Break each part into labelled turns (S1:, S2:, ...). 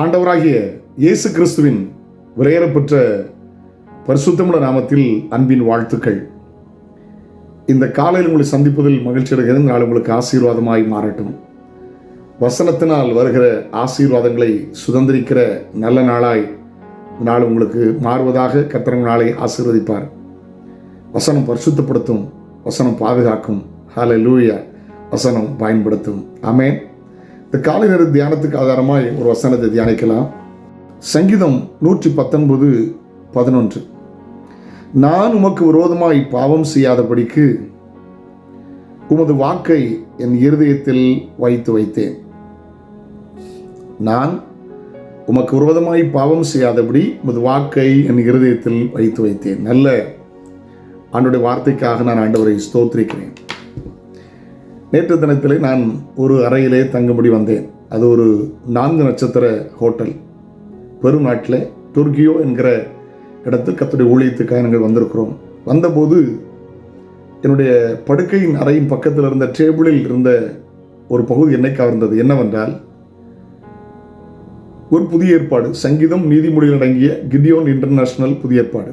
S1: ஆண்டவராகிய இயேசு கிறிஸ்துவின் விலையேறப்பெற்ற பரிசுத்தமுள்ள நாமத்தில் அன்பின் வாழ்த்துக்கள். இந்த காலையில் உங்களை சந்திப்பதில் மகிழ்ச்சி அடைகிறது நாள் உங்களுக்கு ஆசீர்வாதமாய் மாறட்டும். வசனத்தினால் வருகிற ஆசீர்வாதங்களை சுதந்திரிக்கிற நல்ல நாளாய் நாள் உங்களுக்கு மாறுவதாக கத்திரங்க நாளை ஆசீர்வதிப்பார். வசனம் பரிசுத்தப்படுத்தும் வசனம் பாதுகாக்கும். ஹால லூயா வசனம் பயன்படுத்தும். அமேன் இந்த காலை நேர தியானத்துக்கு ஆதாரமாய் ஒரு வசனத்தை தியானிக்கலாம். சங்கீதம் நூற்றி பத்தொன்பது பதினொன்று. நான் உமக்கு விரோதமாய் பாவம் செய்யாதபடிக்கு உமது வாக்கை என் இருதயத்தில் வைத்து வைத்தேன். நான் உமக்கு விரோதமாய் பாவம் செய்யாதபடி உமது வாக்கை என் இருதயத்தில் வைத்து வைத்தேன். நல்ல ஆண்டுடைய வார்த்தைக்காக நான் ஆண்டவரை ஸ்தோத்திரிக்கிறேன். நேற்று தினத்திலே நான் ஒரு அறையிலே தங்கும்படி வந்தேன். அது ஒரு நான்கு நட்சத்திர ஹோட்டல். பெரும் நாட்டில் துர்கியோ என்கிற இடத்தில் கத்துடைய ஊழியத்துக்காக நாங்கள் வந்திருக்கிறோம். வந்தபோது என்னுடைய படுக்கையின் அறையின் பக்கத்தில் இருந்த டேபிளில் இருந்த ஒரு பகுதி என்னை கவர்ந்தது. என்னவென்றால் ஒரு புதிய ஏற்பாடு சங்கீதம் நீதிமொழிகள் அடங்கிய கிடியோன் இன்டர்நேஷனல் புதிய ஏற்பாடு.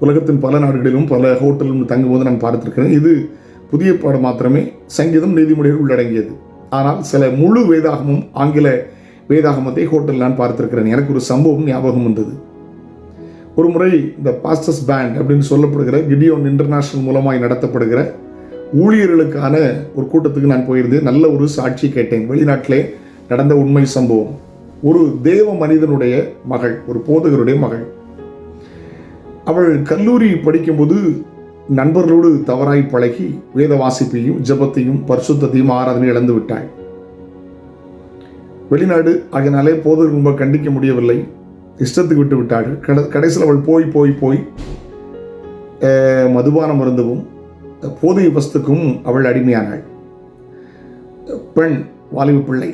S1: உலகத்தின் பல நாடுகளிலும் பல ஹோட்டலிலும் தங்கும்போது நான் பார்த்துருக்கிறேன். இது புதிய பாடம் மாத்திரமே சங்கீதம் நீதிமொழிகள் உள்ளடங்கியது. ஆனால் சில முழு வேதாகமும் ஆங்கில வேதாகமத்தை ஹோட்டலில் நான் பார்த்திருக்கிறேன். எனக்கு ஒரு சம்பவம் ஞாபகம் வந்தது. ஒரு முறை இந்த பாஸ்டர்ஸ் பேண்ட் அப்படின்னு சொல்லப்படுகிற கிடியோன் இன்டர்நேஷனல் மூலமாய் நடத்தப்படுகிற ஊழியர்களுக்கான ஒரு கூட்டத்துக்கு நான் போயிருந்தேன். நல்ல ஒரு சாட்சி கேட்டேன். வெளிநாட்டிலே நடந்த உண்மை சம்பவம். ஒரு தேவ மனிதனுடைய மகள் ஒரு போதகருடைய மகள். அவள் கல்லூரி படிக்கும்போது நண்பர்களோடு தவறாய் பழகி வேத வாசிப்பையும் ஜபத்தையும் பரிசுத்தையும் ஆராதனை இழந்து விட்டாய். வெளிநாடு ஆகினாலே போதகர் ரொம்ப கண்டிக்க முடியவில்லை. இஷ்டத்துக்கு விட்டு விட்டார்கள். கட கடைசியில் அவள் போய் போய் போய் மதுபான மதுபானம் போதை வஸ்துக்கும் அவள் அடிமையானாள். பெண் வாலிப பிள்ளை.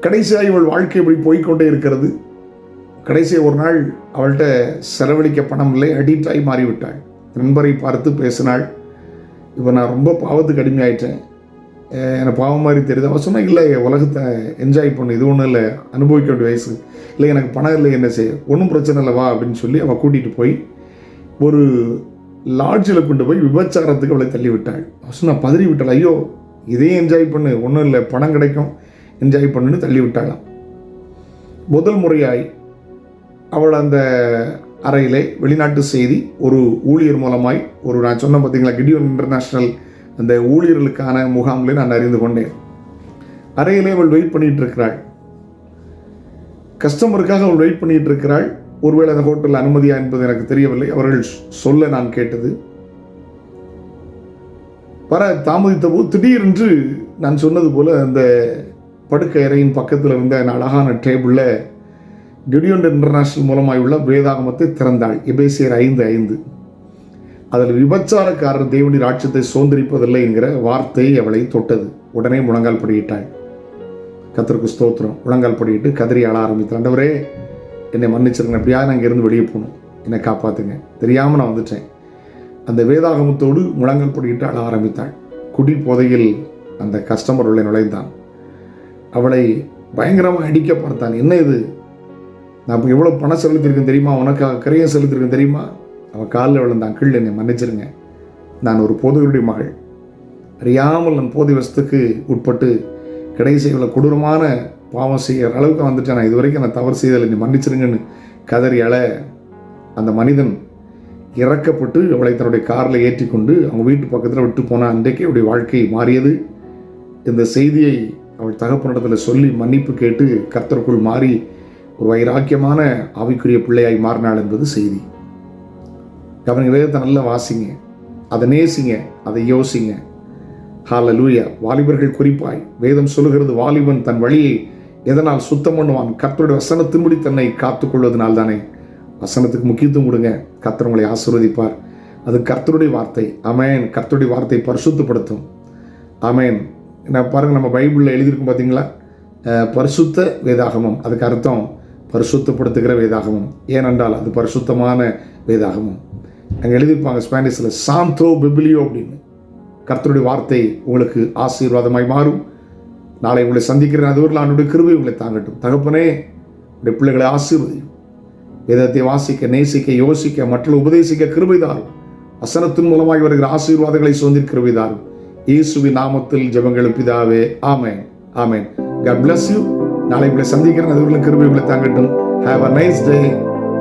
S1: கடைசியாக இவள் வாழ்க்கை இப்படி போய்க்கொண்டே இருக்கிறது. கடைசியாக ஒரு நாள் அவள்கிட்ட செலவழிக்க பணம் இல்லை அடிக்டாகி மாறிவிட்டாள். நண்பரை பார்த்து பேசினாள். இப்போ நான் ரொம்ப பாவத்துக்கு அடிமையாயிட்டேன். எனக்கு பாவம் மாதிரி தெரியுது. அவன் சொன்னால் இல்லை உலகத்தை என்ஜாய் பண்ணு. இது ஒன்றும் இல்லை. அனுபவிக்க வேண்டிய வயசு. இல்லை எனக்கு பணம் இல்லை. என்ன செய்ய ஒன்றும் பிரச்சனை இல்லை. வா அப்படின்னு சொல்லி அவள் கூட்டிகிட்டு போய் ஒரு லாட்ஜில் கொண்டு போய் விபச்சாரத்துக்கு அவளை தள்ளி விட்டாள். அவள் சொன்னா பதறி விட்டாள். ஐயோ இதையும் என்ஜாய் பண்ணு. ஒன்றும் இல்லை. பணம் கிடைக்கும். என்ஜாய் பண்ணுன்னு தள்ளி விட்டாளாம். முதல் முறையாய் அவள் அந்த அறையிலே வெளிநாட்டு செய்தி ஒரு ஊழியர் மூலமாய் ஒரு நான் சொன்ன பார்த்தீங்களா கிடியோன் இன்டர்நேஷ்னல் அந்த ஊழியர்களுக்கான முகாம்களை நான் அறிந்து கொண்டேன். அறையிலே அவள் வெயிட் பண்ணிட்டு இருக்கிறாள் கஸ்டமருக்காக அவள் வெயிட் பண்ணிட்டு இருக்கிறாள் ஒருவேளை அந்த ஹோட்டலில் அனுமதியா என்பது எனக்கு தெரியவில்லை. அவர்கள் சொல்ல நான் கேட்டது. வர தாமதித்த போது திடீரென்று நான் சொன்னது போல அந்த படுக்கை அறையின் பக்கத்தில் இருந்த அந்த அழகான டேபிளில் கிடியோன் இன்டர்நேஷனல் மூலமாயுள்ள வேதாகமத்தை திறந்தாள். எபேசியர் ஐந்து ஐந்து. அதில் விபச்சாரக்காரர் தேவனின் ராட்சியத்தை சோந்தரிப்பதில்லை என்கிற வார்த்தை அவளை தொட்டது. உடனே முழங்கால் படியிட்டாள். கத்தருக்கு ஸ்தோத்திரம். முழங்கால் படியிட்டு கதறி ஆள ஆரம்பித்தாள். ஆண்டவரே என்னை மன்னிச்சிருங்க. எப்படியாவது நான் இங்கேருந்து வெளியே போகணும். என்னை காப்பாற்றுங்க தெரியாமல் நான் வந்துட்டேன். அந்த வேதாகமத்தோடு முழங்கால் படியிட்டு அழ ஆரம்பித்தாள். குடி போதையில் அந்த கஸ்டமர் உள்ளே நுழைந்தான். அவளை பயங்கரமாக அடிக்க பார்த்தான். என்ன இது? நான் இப்போ எவ்வளோ பணம் செலுத்தியிருக்கேன் தெரியுமா? உனக்காக கரையும் செலுத்திருக்கேன் தெரியுமா? அவன் காலில் விழுந்தான். கீழே என்னை மன்னிச்சிருங்க. நான் ஒரு போதையுடைய மகள். அறியாமல் நான் போதை வசத்துக்கு உட்பட்டு கடைசி இவ்வளோ கொடூரமான பாவம் செய்கிற அளவுக்கு வந்துட்டேன். நான் இது வரைக்கும் நான் தவறு செய்தலை நீ மன்னிச்சிருங்கன்னு கதறி அழ அந்த மனிதன் இறக்கப்பட்டு அவளை தன்னுடைய காரில் ஏற்றி கொண்டு அவங்க வீட்டு பக்கத்தில் விட்டு போன அன்றைக்கே அவருடைய வாழ்க்கை மாறியது. இந்த செய்தியை அவள் தகப்பனிடத்தில் சொல்லி மன்னிப்பு கேட்டு கர்த்தருக்குள் மாறி ஒரு வைராக்கியமான ஆவிக்குரிய பிள்ளையாய் மாறினாள் என்பது செய்தி. கவனிங்க வேதத்தை நல்லா வாசிங்க அதை நேசிங்க அதை யோசிங்க. ஹால லூயா வாலிபர்கள் குறிப்பாய் வேதம் சொல்லுகிறது வாலிபன் தன் வழியை எதனால் சுத்தம் பண்ணுவான்? கர்த்தருடைய வசனத்தின்படி தன்னை காத்துக்கொள்வதனால் தானே. வசனத்துக்கு முக்கியத்துவம் கொடுங்க. கத்தர் உங்களை ஆசீர்வதிப்பார். அது கர்த்தருடைய வார்த்தை. அமேன் கர்த்தருடைய வார்த்தை பரிசுத்தப்படுத்தும். அமேன் நான் பாருங்கள் நம்ம பைபிளில் எழுதியிருக்கும் பார்த்தீங்களா பரிசுத்த வேதாகமம். அதுக்கு அர்த்தம் பரிசுத்தப்படுத்துகிற வேதாகமும். ஏனென்றால் அது பரிசுத்தமான வேதாகமும். அங்கே எழுதியிருப்பாங்க ஸ்பானிஷில் சாந்தோ பிபிலியோ அப்படின்னு. கர்த்தருடைய வார்த்தை உங்களுக்கு ஆசீர்வாதமாய் மாறும். நாளை உங்களை சந்திக்கிறேன். அதுவரில் அவனுடைய கிருபை உங்களை தாங்கட்டும். தகப்பனே உடைய பிள்ளைகளை ஆசீர்வதியும். வேதத்தை வாசிக்க நேசிக்க யோசிக்க மற்றொரு உபதேசிக்க கிருபைதாரும் வசனத்தின் மூலமாக வருகிற ஆசீர்வாதங்களை சுதந்திர கிருபைதாரும் இயேசுவின் நாமத்தில் ஜெபங்கள் பிதாவே. ஆமேன். ஆமென். God bless நாளை உங்களை சந்திக்கிறேன். அது உங்களுக்கு கிருபை உங்களை தாங்கட்டும். Have a nice day